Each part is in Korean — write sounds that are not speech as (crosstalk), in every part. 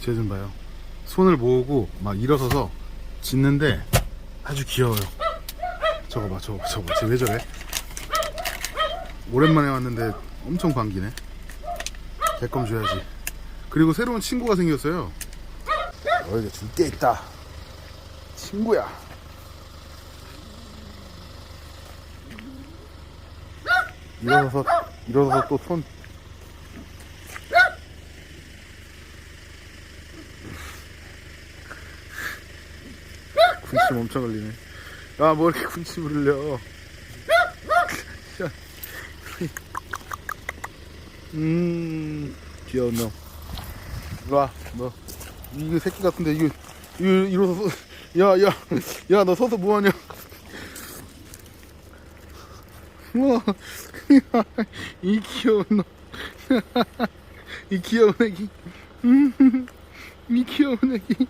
쟤 좀 봐요. 손을 모으고 막 일어서서 짖는데 아주 귀여워요. 저거 봐, 저거 봐, 저거 봐. 쟤왜 저래? 오랜만에 왔는데 엄청 반기네. 개껌 줘야지. 그리고 새로운 친구가 생겼어요. 너에게 줄 게 있다. 친구야. 일어서서 일어서서 또 손. 군침 엄청 흘리네. 야, 뭐 이렇게 군침 흘려. 야. 음, 귀여운 놈. 이리 와, 너. 이거 새끼 같은데, 이거, 이거, 일어서서, 야, 야, 야, 너 서서 뭐하냐. 우와, 이 귀여운 놈. (laughs) 이 귀여운 애기. 음, 이 귀여운 애기.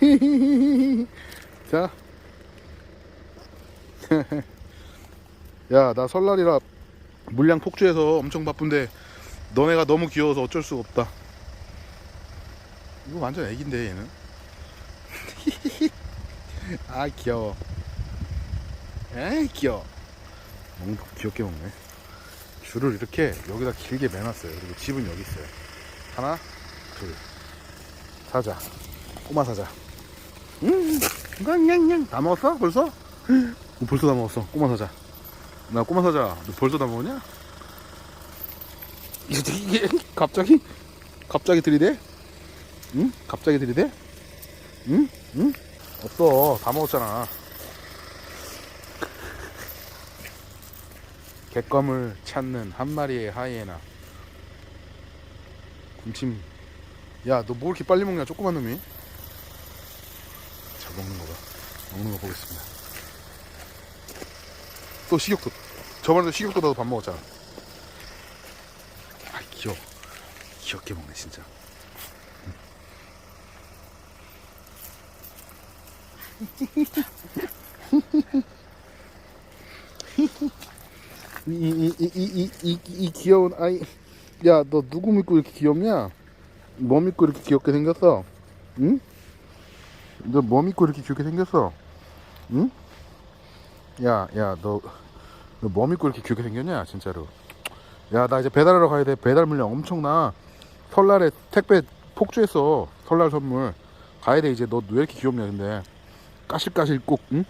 (laughs) 자. (laughs) 야, 나 설날이라 물량 폭주해서 엄청 바쁜데 너네가 너무 귀여워서 어쩔 수가 없다. 이거 완전 애기인데 얘는. (laughs) 아 귀여워. 에이 귀여워. 너무 귀엽게 먹네. 줄을 이렇게 여기다 길게 매놨어요. 그리고 집은 여기 있어요. 하나, 둘. 사자. 꼬마 사자. 음, 냥냥냥. 다 먹었어? 벌써? 어, 벌써 다 먹었어. 꼬마 사자. 나 꼬마 사자. 너 벌써 다 먹었냐? 이게, 갑자기? 갑자기 들이대? 응? 갑자기 들이대? 응? 응? 없어. 다 먹었잖아. (laughs) 객검을 찾는 한 마리의 하이에나. 군침. 야, 너 뭐 이렇게 빨리 먹냐, 조그만 놈이? 자, 먹는 거 봐. 먹는 거 보겠습니다. 또 식욕도. 저번에도 식욕도 나도 밥 먹었잖아. 아, 귀여워. 귀엽게 먹네, 진짜. (laughs) 이, 이, 이, 이, 이, 이, 이 귀여운 아이. 야, 너 누구 믿고 이렇게 귀엽냐? 뭐 믿고 이렇게 귀엽게 생겼어? 응? 너 뭐 믿고 이렇게 귀엽게 생겼어? 응? 야, 야, 너, 너 뭐 믿고 이렇게 귀엽게 생겼냐, 진짜로. 야, 나 이제 배달하러 가야 돼. 배달 물량 엄청나. 설날에 택배 폭주했어. 설날 선물. 가야 돼, 이제. 너 왜 이렇게 귀엽냐, 근데. 까실까실 꼭, 응?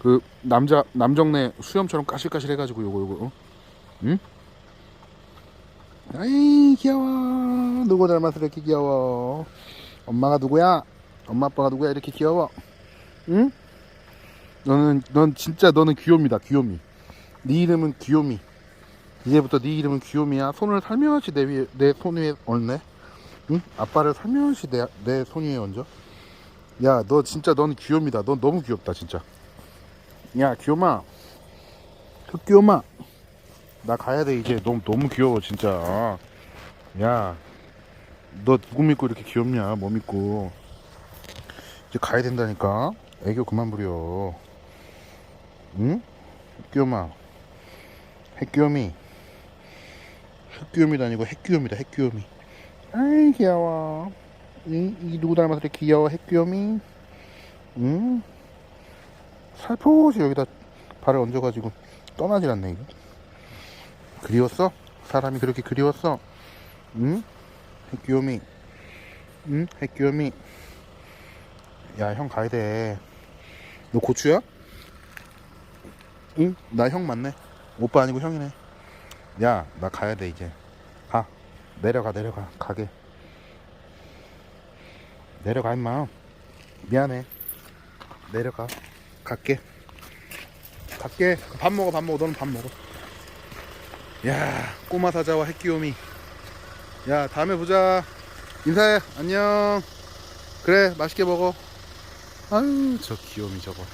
그, 남자, 남정네 수염처럼 까실까실 해가지고, 요거, 요거, 어? 응? 아이, 귀여워. 누구 닮아서 이렇게 귀여워. 엄마가 누구야? 엄마, 아빠가 누구야? 이렇게 귀여워. 응? 너는, 넌 진짜 너는 귀요미다, 귀요미. 네 이름은 귀요미. 이제부터 네 이름은 귀요미야. 손을 살며시 내 위에, 내 손 위에 얹네. 응? 아빠를 살며시 내, 내 손 위에 얹어. 야, 너 진짜 넌 귀요미다. 넌 너무 귀엽다, 진짜. 야, 귀요마. 흑귀요마. 나 가야 돼, 이제. 너무, 너무 귀여워, 진짜. 야, 너 누구 믿고 이렇게 귀엽냐? 뭐 믿고. 이제 가야 된다니까. 애교 그만 부려. 응? 흑귀요마. 핵귀요미. 흑귀요미도 아니고 핵귀요미다, 핵귀요미. 아이, 귀여워. 이, 이 누구 닮아서 이렇게 귀여워, 핵귀요미? 응? 살포시 여기다 발을 얹어가지고 떠나질 않네, 이거. 그리웠어? 사람이 그렇게 그리웠어? 응? 핵귀요미. 응? 핵귀요미. 야, 형 가야 돼. 너 고추야? 응? 나 형 맞네. 오빠 아니고 형이네. 야, 나 가야 돼, 이제. 가. 내려가, 내려가. 가게. 내려가, 임마. 미안해. 내려가. 갈게. 갈게. 밥 먹어, 밥 먹어. 너는 밥 먹어. 야, 꼬마 사자와 핵귀요미. 야, 다음에 보자. 인사해. 안녕. 그래, 맛있게 먹어. 아유, 저 귀요미 저거.